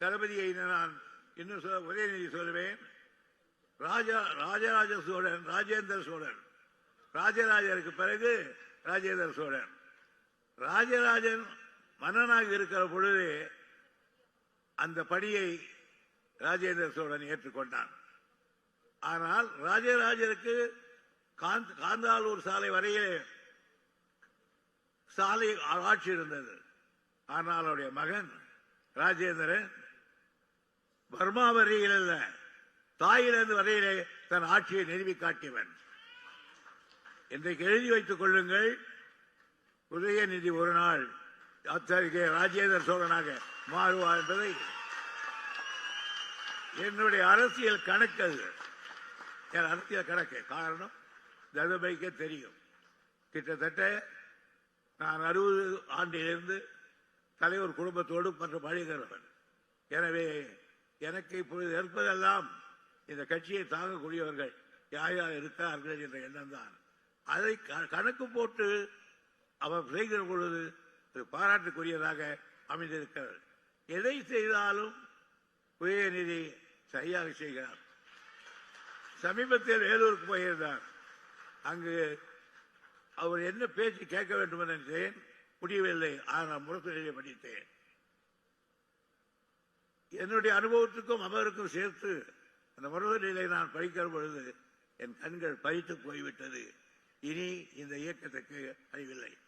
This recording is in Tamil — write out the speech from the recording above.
தளபதியை நான் இன்னும் சொல்ல உதயநிதி சொல்லுவேன். ராஜா ராஜராஜ சோழன் ராஜேந்திர சோழன். ராஜராஜருக்கு பிறகு ராஜேந்திர சோழன். ராஜராஜன் மன்னனாக இருக்கிற பொழுது அந்த பணியை ராஜேந்திர சோழன் ஏற்றுக்கொண்டான். ஆனால் ராஜராஜருக்கு காந்த்- காந்தாலூர் சாலை வரையிலே சாலை ஆட்சி இருந்தது. ஆனால் அவருடைய மகன் ராஜேந்திரன் பர்மா வரையில் அல்ல தாயிலிருந்து வரையிலே தன் ஆட்சியை நிறுவி காட்டியவன். இன்றைக்கு எழுதி வைத்துக் கொள்ளுங்கள் உதயநிதி ஒரு நாள் ஆச்சாரிய ராஜேந்திர சோழனாக மாறுவார் என்பதை. என்னுடைய அரசியல் கணக்கு அது. என் அரசியல் கணக்கு. காரணம் ததுபைக்கே தெரியும். கிட்டத்தட்ட நான் அறுபது ஆண்டிலிருந்து தலைவர் குடும்பத்தோடு மற்றும் பழகிறவன் எனவே எனக்கு இப்பொழுது இருப்பதெல்லாம் இந்த கட்சியை தாங்கக்கூடியவர்கள் யார் யார் இருக்கிறார்கள் என்ற எண்ணம் தான். அதை க- கணக்கு போட்டு அவர் செய்கிற பொழுது பாராட்டுக்குரியதாக அமைந்திருக்கிறது. எதை செய்தாலும் உதயநிதி சரியாக செய்கிறார். சமீபத்தில் வேலூருக்கு போயிருந்தார். அங்கு அவர் என்ன பேச்சு கேட்க வேண்டும் என்று நினைத்தேன். முடியவில்லை. ஆனால் முரசொலியை படித்தேன். என்னுடைய அனுபவத்துக்கும் அவருக்கும் சேர்த்து அந்த முரசொலியை நான் படிக்கிற பொழுது என் கண்கள் பறித்து போய்விட்டது. இனி இந்த இயக்கத்துக்கு அறிவில்லை.